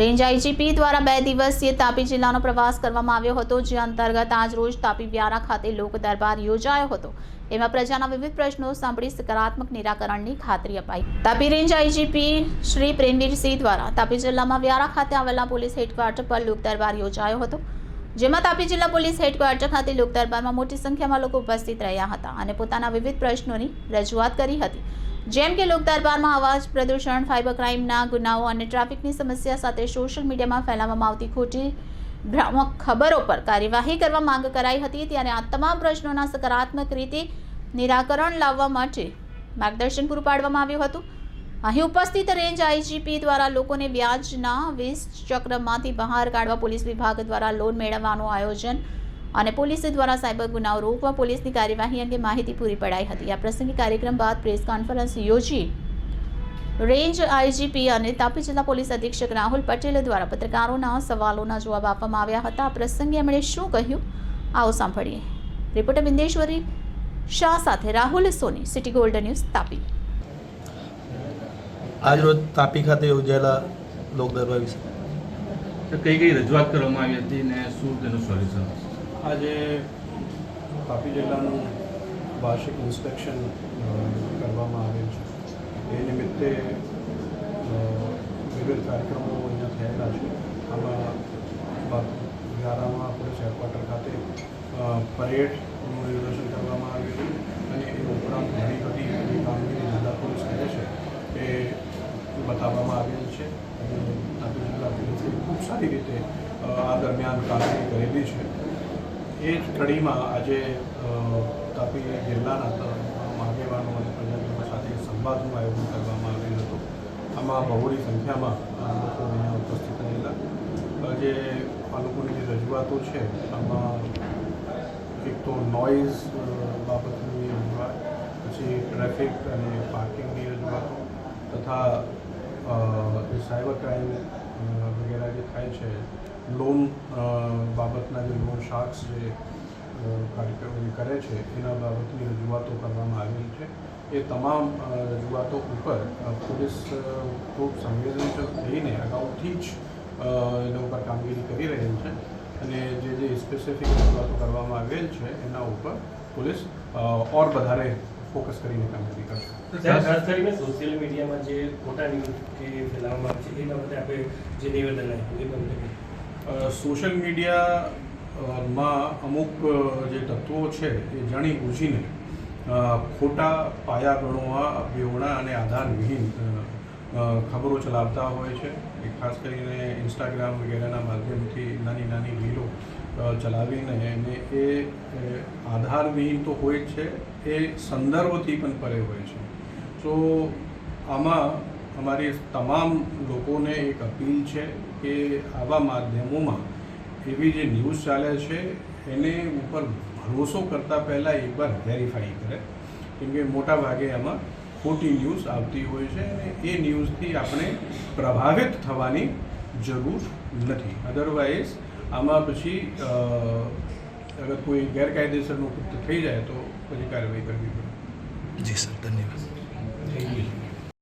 Range IGP દ્વારા બે દિવસીય તાપી જિલ્લાનો પ્રવાસ કરવામાં આવ્યો હતો, જે અંતર્ગત આજ રોજ તાપી વ્યારા ખાતે લોક દરબાર યોજાયો હતો. એમાં પ્રજાના વિવિધ પ્રશ્નો સાંભળી સકારાત્મક નિરાકરણની ખાતરી અપાઈ. તાપી રેન્જ આઈજીપી શ્રી પ્રેમવીરસિંહ દ્વારા તાપી જિલ્લામાં વ્યારા ખાતે આવેલા પોલીસ હેડક્વાર્ટર પર લોક દરબાર યોજાયો હતો. જેમાં તાપી જિલ્લા પોલીસ હેડક્વાર્ટર ખાતે લોક દરબારમાં મોટી સંખ્યામાં લોકો ઉપસ્થિત રહ્યા હતા અને પોતાના વિવિધ પ્રશ્નોની રજૂઆત કરી હતી. જેમ કે લોક દરબારમાં અવાજ પ્રદૂષણ સાયબર ક્રાઇમના ગુનાઓ અને ટ્રાફિકની સમસ્યા સાથે સોશિયલ મીડિયામાં ફેલાવવામાં આવતી ખોટી ભ્રામક ખબરો પર કાર્યવાહી કરવા માંગ કરાઈ હતી ત્યારે આ તમામ પ્રશ્નોના સકારાત્મક રીતે નિરાકરણ લાવવા માટે માર્ગદર્શન પૂરું પાડવામાં આવ્યું હતું. અહીં ઉપસ્થિત રેન્જ આઈજીપી દ્વારા લોકોને વ્યાજના વીસ ચક્રમાંથી બહાર કાઢવા પોલીસ વિભાગ દ્વારા લોન મેળવવાનું આયોજન અને પોલીસ દ્વારા સાયબર ગુનાઓ રોકવા પોલીસની કાર્યવાહી અંગે માહિતી પૂરી પડાઈ હતી. આ પ્રસંગે કાર્યક્રમ બાદ પ્રેસ કોન્ફરન્સ યોજી રેન્જ આઈજીપી અને તાપી જિલ્લા પોલીસ અધિક્ષક રાહુલ પટેલ દ્વારા પત્રકારોના સવાલોના જવાબ આપવામાં આવ્યા હતા. આ પ્રસંગે એમણે શું કહ્યું? આવો સાંભળીએ. રિપોર્ટર બિંદેશ્વરી શાહ સાથે Rahul Soni city gold news Tapi. આજરોજ તાપી ખાતે યોજાયેલા લોક દરબાર વિશે. કઈ કઈ રજૂઆત કરવામાં આવી હતી ને શું તેનું સોલ્યુશન? આજે તાપી જિલ્લાનું વાર્ષિક ઇન્સ્પેક્શન કરવામાં આવેલ છે. એ નિમિત્તે વિવિધ કાર્યક્રમો અહીંયા થયેલા છે. આમાં વ્યારામાં પોલીસ હેડક્વાર્ટર ખાતે પરેડનું નિદર્શન કરવામાં આવ્યું અને એ ઉપરાંત ઘણી બધી કામગીરી જિલ્લા પોલીસ કરે છે એ બતાવવામાં આવેલ છે. અને તાપી જિલ્લા પોલીસે ખૂબ સારી રીતે આ દરમિયાન કામગીરી કરેલી છે. એ જ કડીમાં આજે તાપી જિલ્લાના આગેવાનો અને પ્રજાજનો સાથે સંવાદનું આયોજન કરવામાં આવેલ હતું. આમાં બહોળી સંખ્યામાં લોકો અહીંયા ઉપસ્થિત રહેલા. જે આ લોકોની જે રજૂઆતો છે, આમાં એક તો નોઇઝ બાબતની રજૂઆત, પછી ટ્રાફિક અને પાર્કિંગની રજૂઆતો તથા સાયબર ક્રાઇમ વગેરે જે થાય છે લોન બાબતના જે લોન શાર્ક્સ જે કાર્યક્રમો કરે છે, એના બાબતની રજૂઆતો કરવામાં આવેલી છે. એ તમામ રજૂઆતો ઉપર પોલીસ ખૂબ સંવેદનશીલ થઈને અગાઉથી જ એના ઉપર કામગીરી કરી રહેલ છે અને જે જે સ્પેસિફિક રજૂઆતો કરવામાં આવેલ છે, એના ઉપર પોલીસ ઓર વધારે ફોકસ કરીને કામગીરી કરશે. ખાસ સોશિયલ મીડિયામાં જે ખોટા ન્યૂઝ કે ફેલાવવામાં આવે છે એ બાબતે આપણે જે નિવેદન આપ્યું, એ બાબતે સોશિયલ મીડિયામાં અમુક જે તત્વો છે એ જાણી બૂઝીને ખોટા પાયા ગણવા બેવડા અને આધારવિહીન ખબરો ચલાવતા હોય છે. એ ખાસ કરીને ઇન્સ્ટાગ્રામ વગેરેના માધ્યમથી નાની નાની રીલો ચલાવીને એને એ આધારવિહીન તો હોય જ છે, એ સંદર્ભથી પણ પરે હોય છે. સો આમાં અમારી તમામ લોકોને એક અપીલ છે કે આવા માધ્યમોમાં એવી જે ન્યૂઝ ચાલે છે એને ઉપર ભરોસો કરતાં પહેલાં એકવાર વેરીફાઈ કરે. કેમ કે મોટા ભાગે આમાં ખોટી ન્યૂઝ આવતી હોય છે અને એ ન્યૂઝથી આપણે પ્રભાવિત થવાની જરૂર નથી. અધરવાઇઝ આમાં પછી અગર કોઈ ગેરકાયદેસરનું કૃત્ય થઈ જાય તો પછી કાર્યવાહી કરવી પડે. જી સર ધન્યવાદ.